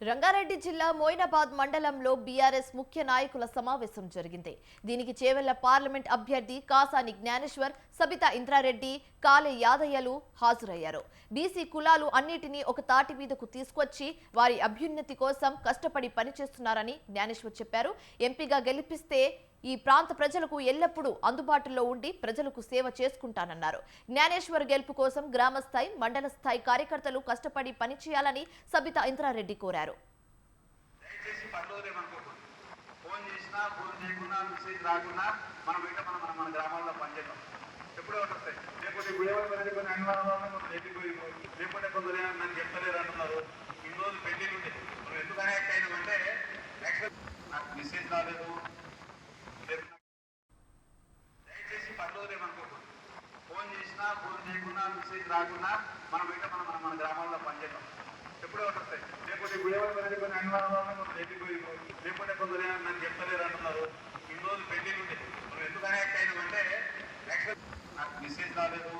రంగారెడ్డి జిల్లా మోయినాబాద్ మండలంలో బీఆర్ఎస్ ముఖ్య నాయకుల సమావేశం జరిగింది. దీనికి చేవెళ్ళ పార్లమెంట్ అభ్యర్థి కాసాని జ్ఞానేశ్వర్ సబితా ఇంద్రారెడ్డి కాలే యాదయ్యలు హాజరయ్యారు. బీసీ కులాలు అన్నిటినీ ఒక తాటి మీదకు తీసుకొచ్చి వారి అభ్యున్నతి కోసం కష్టపడి పనిచేస్తున్నారని జ్ఞానేశ్వర్ చెప్పారు. ఎంపీగా గెలిపిస్తే ఈ ప్రాంత ప్రజలకు ఎల్లప్పుడూ అందుబాటులో ఉండి ప్రజలకు సేవ చేసుకుంటానన్నారు. జ్ఞానేశ్వర్ గెలుపు కోసం గ్రామ స్థాయి మండల స్థాయి కార్యకర్తలు కష్టపడి పనిచేయాలని సబితా ఇంద్రారెడ్డి కోరారు. ఫోన్ చేసినా ఫోన్ మెసేజ్ మనం బయట మనం మన గ్రామాల్లో పనిచేద్దాం. ఎప్పుడో వస్తాయి. లేకపోతే పని కొన్ని అనివార్యంగా కొందరు వెళ్ళిపోయింది లేకపోతే కొందరు నన్ను చెప్తలేరు అంటున్నారు పెళ్ళి యాక్చువల్ నాకు మెసేజ్ రాలేదు. ఫోన్ చేసినా ఫోన్ చేయకున్నా మెసేజ్ రాకున్నా మనం బయట మనం మన మన గ్రామాల్లో పనిచేద్దాం. ఎప్పుడో ఒకటి వస్తాయి. లేకపోతే ఇప్పుడు ఎవరు కొన్ని అనివార్యంగా కొందరు వెళ్ళిపోయింది లేకపోతే కొందరు నన్ను చెప్తలేరు అంటున్నారు. ఇన్ని రోజులు పెళ్ళి ఉండే మనం ఎందుకు కనెక్ట్ అయినామంటే యాక్చువల్ నాకు మెసేజ్ రాలేదు.